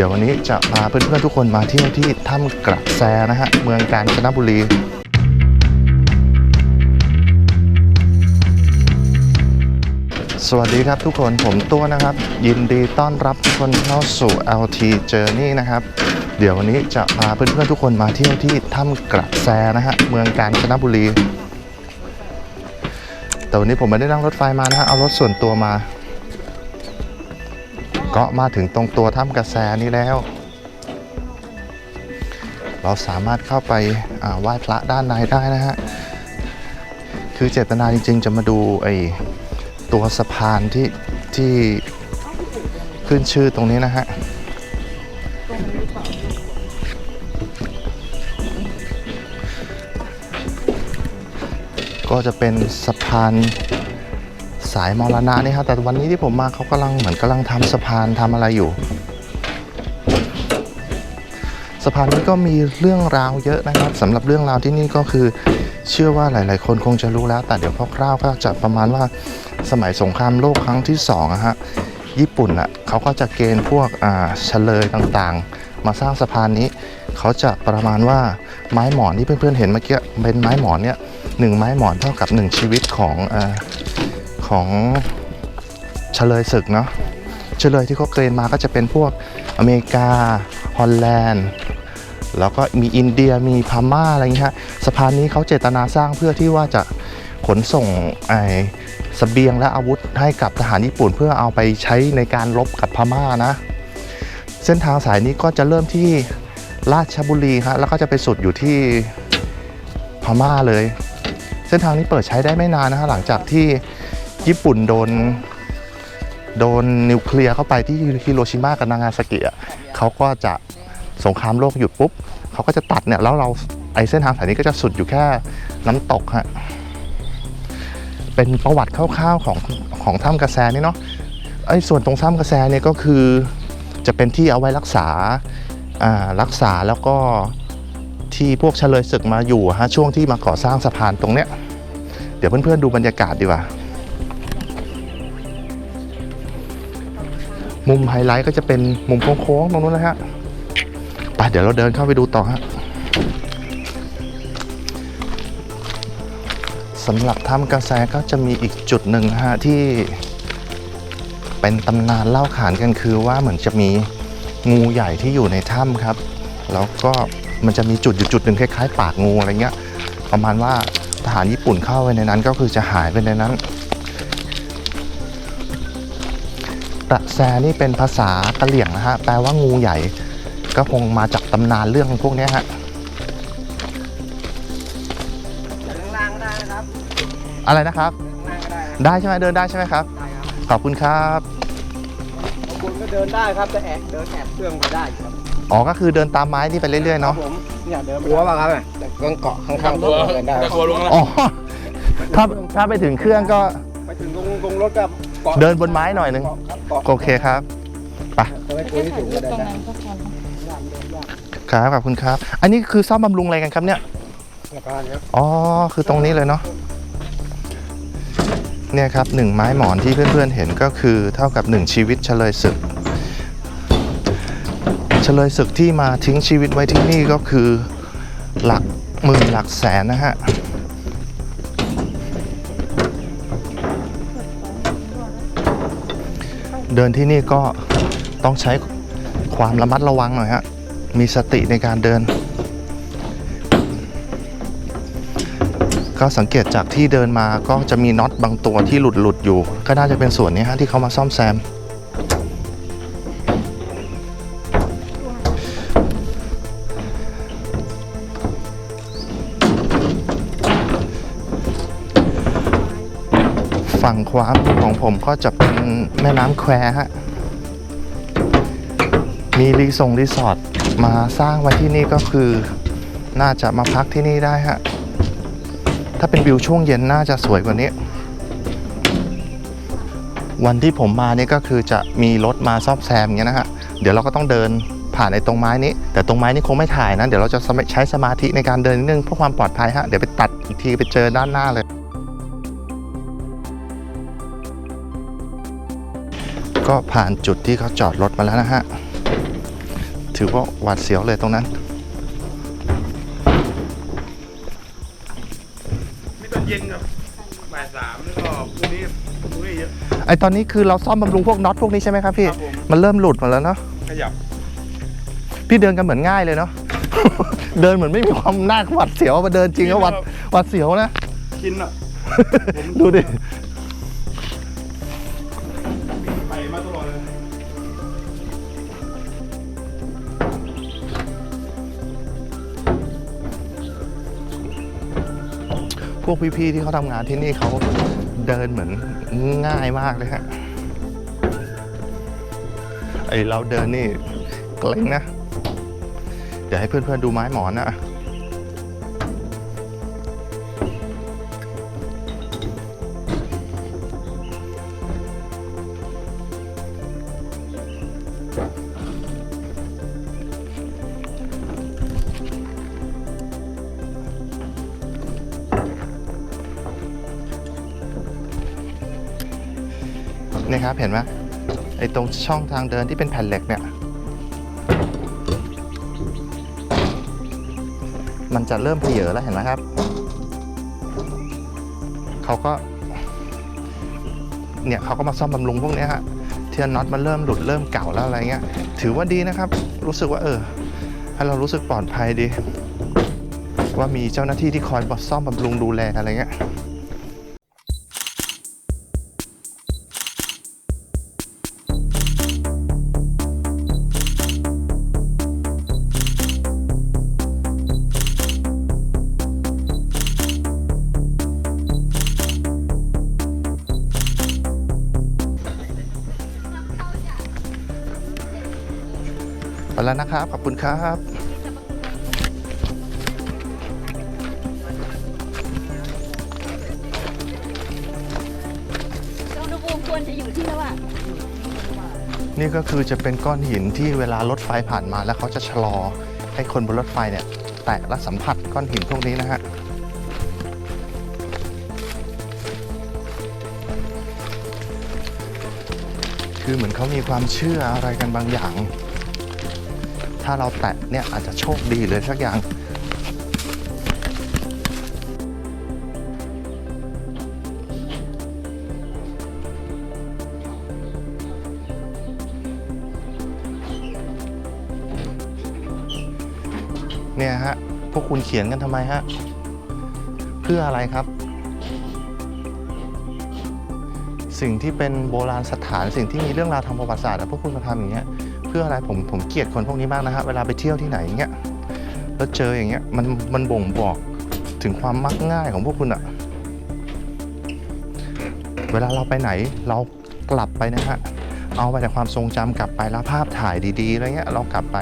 ดี๋ยววันนี้จะพาเพื่อนๆทุกคนมาเที่ยวที่ถ้ำกระแสนะฮะ เมืองกาญจนบุรีสวัสดีครับทุกคนผมตัวนะครับ ยินดีต้อนรับทุกคนเข้าสู่ LT Journey นะครับ เดี๋ยววันนี้จะพาเพื่อนๆทุกคนมาเที่ยวที่ถ้ำกระแสนะฮะเมืองกาญจนบุรี แต่วันนี้ผมไม่ได้นั่งรถไฟมานะฮะเอารถส่วนตัวมา ก็มาถึงตรงตัวถ้ำกระแสนี้แล้ว เราสามารถเข้าไปไหว้พระด้านในได้นะฮะ คือเจตนาจริงๆ จะมาดูไอ้ตัวสะพานที่ที่ขึ้นชื่อตรงนี้นะฮะก็จะเป็นสะพานายมรณะนี่ครับแต่วันนี้ที่ผมมาเขากำลังเหมือนกำลังทำสะพานทำอะไรอยู่สะพานนี้ก็มีเรื่องราวเยอะนะครับสำหรับเรื่องราวที่นี่ก็คือ เชื่อว่าหลาย ๆ คนคงจะรู้แล้ว แต่เดี๋ยวคร่าวๆก็จะประมาณว่าสมัยสงครามโลกครั้งที่สองอะฮะญี่ปุ่นอะเขาก็จะเกณฑ์พวกอ่าเฉลยต่างๆ มาสร้างสะพานนี้ เขาจะประมาณว่าไม้หมอนที่เพื่อนๆเห็นเมื่อกี้เป็นไม้หมอนเนี่ยหนึ่งไม้หมอนเท่ากับหนึ่งชีวิตของอา ของเฉลยศึกเนาะเฉลยที่เขาเกณฑ์มาก็จะเป็นพวกอเมริกา ฮอลแลนด์ แล้วก็มีอินเดียมีพม่าอะไรอย่างเงี้ยฮะสะพานนี้เขาเจตนาสร้างเพื่อที่ว่าจะขนส่งไอ้สเสบียงและอาวุธให้กับทหารญี่ปุ่น เพื่อเอาไปใช้ในการรบกับพม่านะ เส้นทางสายนี้ก็จะเริ่มที่ราชบุรีฮะแล้วก็จะไปสุดอยู่ที่พม่าเลย เส้นทางนี้เปิดใช้ได้ไม่นานนะฮะหลังจากที่ ญี่ปุ่นโดนโดนนิวเคลียร์เข้าไปที่ฮิโรชิมากับนางาซากิอะเขาก็จะสงครามโลกหยุดปุ๊บเขาก็จะตัดเนี่ยแล้วเราไอเส้นทางสายนี้ก็จะสุดอยู่แค่น้ำตกฮะเป็นประวัติคร่าวๆของของถ้ำกระแสนี่เนาะไอส่วนตรงถ้ำกระแสเนี่ยก็คือจะเป็นที่เอาไว้รักษาอ่ารักษาแล้วก็ที่พวกเฉลยศึกมาอยู่ฮะช่วงที่มาก่อสร้างสะพานตรงเนี้ยเดี๋ยวเพื่อนๆดูบรรยากาศดีกว่า มุมไฮไลท์ก็จะเป็นมุมโค้งๆตรงนู้นนะฮะไปเดี๋ยวเราเดินเข้าไปดูต่อฮะสำหรับถ้ำกระแสก็จะมีอีกจุดหนึ่งฮะที่เป็นตำนานเล่าขานกันคือว่าเหมือนจะมีงูใหญ่ที่อยู่ในถ้ำครับ แล้วก็มันจะมีจุดอยู่จุดหนึ่งคล้ายๆ ปากงูอะไรเงี้ย ประมาณว่าทหารญี่ปุ่นเข้าไปในนั้นก็คือจะหายไปในนั้น กระแสนี่เป็นภาษากะเหรี่ยงนะฮะ แปลว่างูใหญ่ ก็คงมาจากตำนานเรื่องพวกเนี้ยฮะข้างล่างก็ได้นะครับอะไรนะครับข้างล่างก็ได้นะได้ใช่ไหมเดินได้ใช่ไหมครับได้ครับขอบคุณครับบางคนก็เดินได้ครับแต่แอบเดินแอบเครื่องไปได้ครับ อ๋อ ก็คือเดินตามไม้นี่ไปเรื่อยๆครัเนาะบผมเนี่ยเดินกลัวป่ะครับแต่เครื่องเกาะข้างๆรถเดินได้แต่กลัวลงแล้วอ๋อถ้าถ้าไปถึงเครื่องก็ ไปถึงตรงตรงรถก็ เกาะเดินบนไม้หน่อยหนึงเกาะครับเกาะโอเคครับไม่คุยที่ถึงก็ได้นะครับขอบคุณครับ อันนี้คือซ่อมบำรุงอะไรกันครับเนี่ยแล้วก็เนี่ย อ๋อ คือตรงนี้เลยเนาะ เนี่ยครับหนึ่งไม้หมอนที่เพื่อนๆเห็นก็คือเท่ากับหนึ่งชีวิตเฉลยศึก เฉลยศึกที่มาทิ้งชีวิตไว้ที่นี่ก็คือหลักหมื่นหลักแสนนะฮะ เดินที่นี่ก็ต้องใช้ความระมัดระวังหน่อยฮะ มีสติในการเดิน ก็สังเกตจากที่เดินมาก็จะมีน็อตบางตัวที่หลุดหลุดๆอยู่ ก็น่าจะเป็นส่วนนี้ฮะที่เขามาซ่อมแซม ฝั่งขวาของผมก็จะเป็นแม่น้ำแควฮะ มีรีสงรีสอร์ทมาสร้างไว้ที่นี่ก็คือ น่าจะมาพักที่นี่ได้ฮะ ถ้าเป็นวิวช่วงเย็นน่าจะสวยกว่านี้ วันที่ผมมานี่ก็คือจะมีรถมาซ่อมแซมอย่างเงี้ยนะฮะ เดี๋ยวเราก็ต้องเดินผ่านในตรงไม้นี้ แต่ตรงไม้นี้คงไม่ถ่ายนะ เดี๋ยวเราจะใช้สมาธิในการเดินนิดนึงเพื่อความปลอดภัยฮะ เดี๋ยวไปตัดอีกทีไปเจอด้านหน้าเลย ก็ผ่านจุดที่เขาจอดรถมาแล้วนะฮะ ถือว่าหวาดเสียวเลยตรงนั้น มีตอนเย็นครับบ่ายสามแล้วก็พรุ่งนี้พรุ่งนี้เยอะ ไอตอนนี้คือเราซ่อมบำรุงพวกน็อตพวกนี้ใช่ไหมครับพี่ ครับผม มันเริ่มหลุดหมาแล้วเนาะ ขยับ พี่เดินกันเหมือนง่ายเลยเนาะ เดินเหมือนไม่มีความน่าหวัดเสียวมาเดินจริงก็หวัดหวัดเสียวนะ กินอะ ดูดิ วกพี่ๆที่เขาทำงานที่นี่เขาเดินเหมือนง่ายมากเลยฮะไอเราเดินนี่เกรงนะ เดี๋ยวให้เพื่อนๆดูไม้หมอนนะ นี่ครับเห็นไหมไอ้ตรงช่องทางเดินที่เป็นแผ่นเหล็กเนี่ย มันจะเริ่มเพเยแล้วเห็นไหมครับ เขาก็ เนี่ยเขาก็มาซ่อมบำรุงพวกนี้ฮะเทียนน็อตมันเริ่มหลุดเริ่มเก่าแล้วอะไรเงี้ย ถือว่าดีนะครับ รู้สึกว่าเออ ให้เรารู้สึกปลอดภัยดี ว่ามีเจ้าหน้าที่ที่คอยซ่อมบำรุงดูแลอะไรเงี้ย ไปแล้วนะครับ ขอบคุณครับอุณหภูมิควรจะอยู่ที่เท่าไหร่นี่ก็คือจะเป็นก้อนหินที่เวลารถไฟผ่านมาแล้วเขาจะชะลอให้คนบนรถไฟเนี่ย แตะและสัมผัสก้อนหินพวกนี้นะฮะคือเหมือนเขามีความเชื่ออะไรกันบางอย่าง ถ้าเราแตะเนี่ยอาจจะโชคดีเลยสักอย่าง เนี่ยฮะ พวกคุณเขียนกันทำไมฮะ เพื่ออะไรครับสิ่งที่เป็นโบราณสถานสิ่งที่มีเรื่องราวทางประวัติศาสตร์พวกคุณมาทำอย่างเงี้ย เพื่ออะไรผมผมเกลียดคนพวกนี้มากนะฮะเวลาไปเที่ยวที่ไหนอย่างเงี้ยแล้วเจออย่างเงี้ยมันมันบ่งบอกถึงความมักง่ายของพวกคุณอะเวลาเราไปไหนเรากลับไปนะฮะเอาไปแต่ความทรงจำกลับไปแล้วภาพถ่ายดีๆอะไรเงี้ยเรากลับไป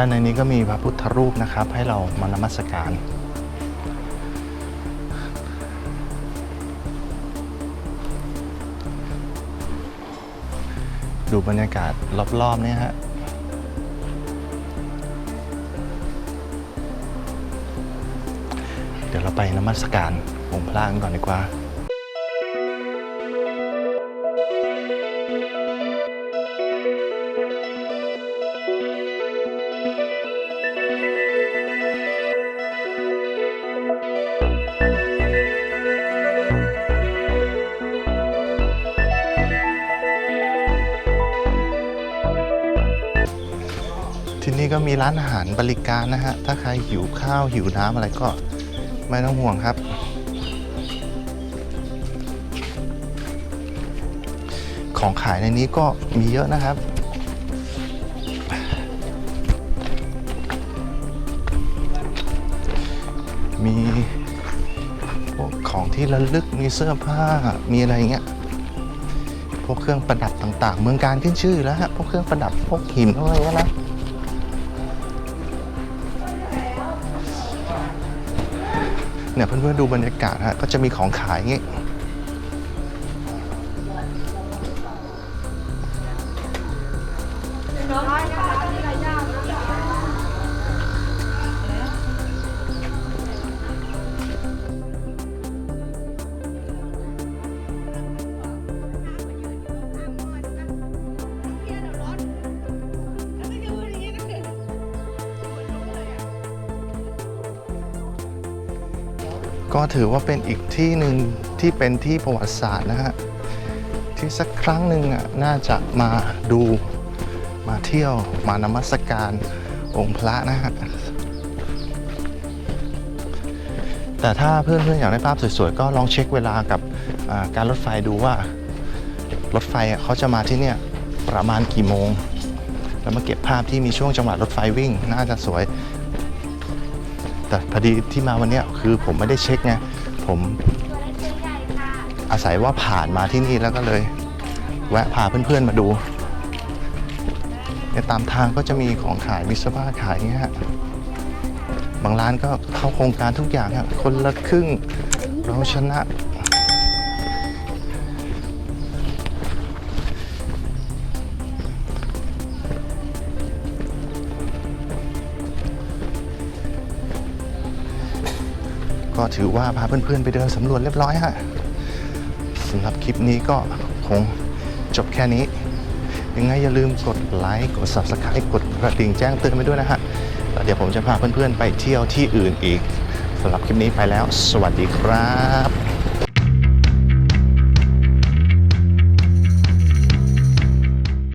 ด้านในนี้ก็มีพระพุทธรูปนะครับ ให้เรามานมัสการ ดูบรรยากาศรอบๆเนี่ยฮะเดี๋ยวเราไปนมัสการองค์พระกันก่อนดีกว่า นี่ก็มีร้านอาหารบริการนะฮะ ถ้าใครหิวข้าวหิวน้ำอะไรก็ไม่ต้องห่วงครับ ของขายในนี้ก็มีเยอะนะครับมีพวกของที่ระลึก มีเสื้อผ้า มีอะไรเงี้ย พวกเครื่องประดับต่าง ๆ เมืองการขึ้นชื่อแล้วฮะ พวกเครื่องประดับ พวกหินอะไรเงี้ยนะ เนี่ยเพื่อนๆดูบรรยากาศฮะก็จะมีของขายอย่างงี้ ก็ถือว่าเป็นอีกที่หนึ่งที่เป็นที่ประวัติศาสตร์นะฮะ ที่สักครั้งหนึ่งอะน่าจะมาดูมาเที่ยวมานมัสการองค์พระนะฮะ แต่ถ้าเพื่อนๆอยากได้ภาพสวยๆ ก็ลองเช็คเวลากับการรถไฟดูว่ารถไฟเขาจะมาที่เนี่ยประมาณกี่โมง แล้วมาเก็บภาพที่มีช่วงจังหวะรถไฟวิ่ง น่าจะสวย แต่พอดีที่มาวันเนี้ยคือผมไม่ได้เช็คไงผมอาศัยว่าผ่านมาที่นี่แล้วก็เลย แวะพาเพื่อนๆมาดูเนี่ยตามทางก็จะมีของขายมิสบ้าขายอย่างเงี้ยฮะบางร้านก็เข้าโครงการทุกอย่างครับคนละครึ่ง เราชนะ ก็ถือว่าพาเพื่อนๆไปเดินสำรวจเรียบร้อยฮะสำหรับคลิปนี้ก็คงจบแค่นี้ ยังไงอย่าลืมกดไลค์กด Subscribe กดกระดิ่งแจ้งเตือนไปด้วยนะฮะแล้วเดี๋ยวผมจะพาเพื่อนๆไปเที่ยวที่อื่นอีกสำหรับคลิปนี้ไปแล้ว สวัสดีครับ